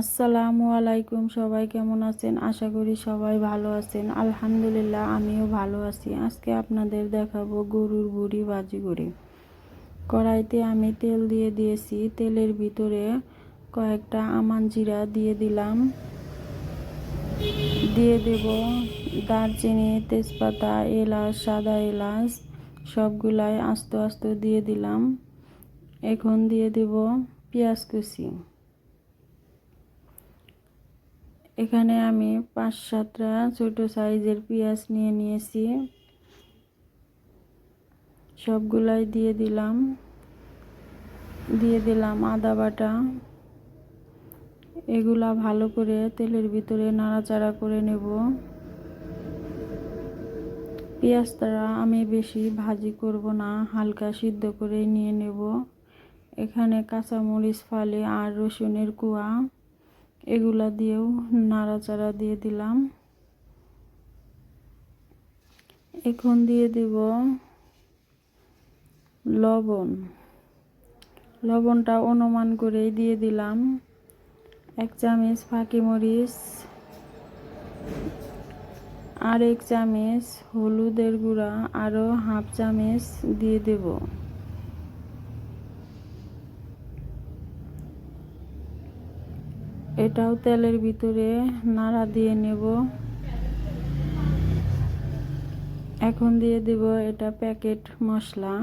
আসসালামু আলাইকুম, সবাই কেমন আছেন? আশা করি সবাই ভালো আছেন। আলহামদুলিল্লাহ, আমিও ভালো আছি। আজকে আপনাদের দেখাবো গরুর বুড়ি বাজি করে। কড়াইতে আমি তেল দিয়ে দিয়েছি। তেলের ভিতরে কয়েকটা আমান জিরা দিয়ে দিলাম। দিয়ে দেব দারচিনি, তেজপাতা, এলাচ, সাদা এলাচ, সবগুলাই আস্তে আস্তে দিয়ে দিলাম। এখন দিয়ে দেব পেঁয়াজ কুচি। এখানে আমি পাঁচ সাতটা ছোটো সাইজের পেঁয়াজ নিয়ে নিয়েছি। সবগুলাই দিয়ে দিলাম। দিয়ে দিলাম আদা বাটা। এগুলা ভালো করে তেলের ভিতরে নাড়াচাড়া করে নেব। পেঁয়াজটা আমি বেশি ভাজি করব না, হালকা সিদ্ধ করে নিয়ে নেব। এখানে কাঁচামরিচ ফালি আর রসুনের কুয়া। এগুলা দিয়েও নাড়াচাড়া দিয়ে দিলাম। এখন দিয়ে দিব লবণ। লবণটা অনুমান করেই দিয়ে দিলাম। এক চামচ ফাঁকি মরিচ আর এক চামচ হলুদের গুঁড়া আরও হাফ চামচ দিয়ে দেবো। এটাও তেলের ভিতরে নাড়া দিয়ে নেব। এখন দিয়ে দেব এটা প্যাকেট মশলা।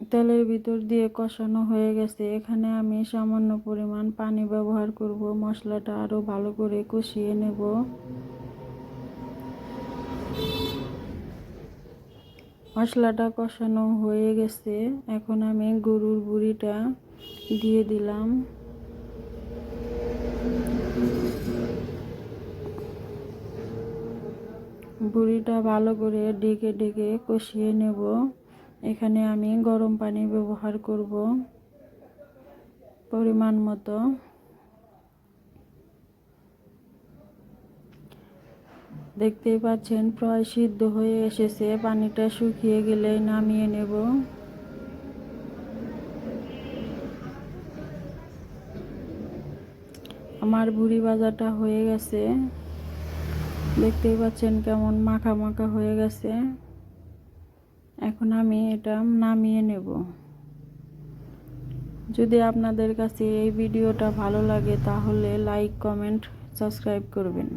তেলের ভিতর দিয়ে কষানো হয়ে গেছে। এখানে আমি সামান্য পরিমাণ পানি ব্যবহার করব। মশলাটা আরও ভালো করে কষিয়ে নেব। মশলাটা কষানো হয়ে গেছে। এখন আমি গরুর বুড়িটা দিয়ে দিলাম। বুড়িটা ভালো করে ডেকে ডেকে কষিয়ে নেব। এখানে আমি গরম পানি ব্যবহার করব। পরিমাণ মতো। দেখতেই পাচ্ছেন, প্রায় সিদ্ধ হয়ে এসেছে। পানিটা শুকিয়ে গেলে নামিয়ে নেব। আমার বুড়ি বাজারটা হয়ে গেছে। দেখতেই পাচ্ছেন কেমন মাখা মাখা হয়ে গেছে। এখন আমি এটা নামিয়ে নেব। যদি আপনাদের কাছে এই ভিডিওটা ভালো লাগে, তাহলে লাইক কমেন্ট সাবস্ক্রাইব করবেন।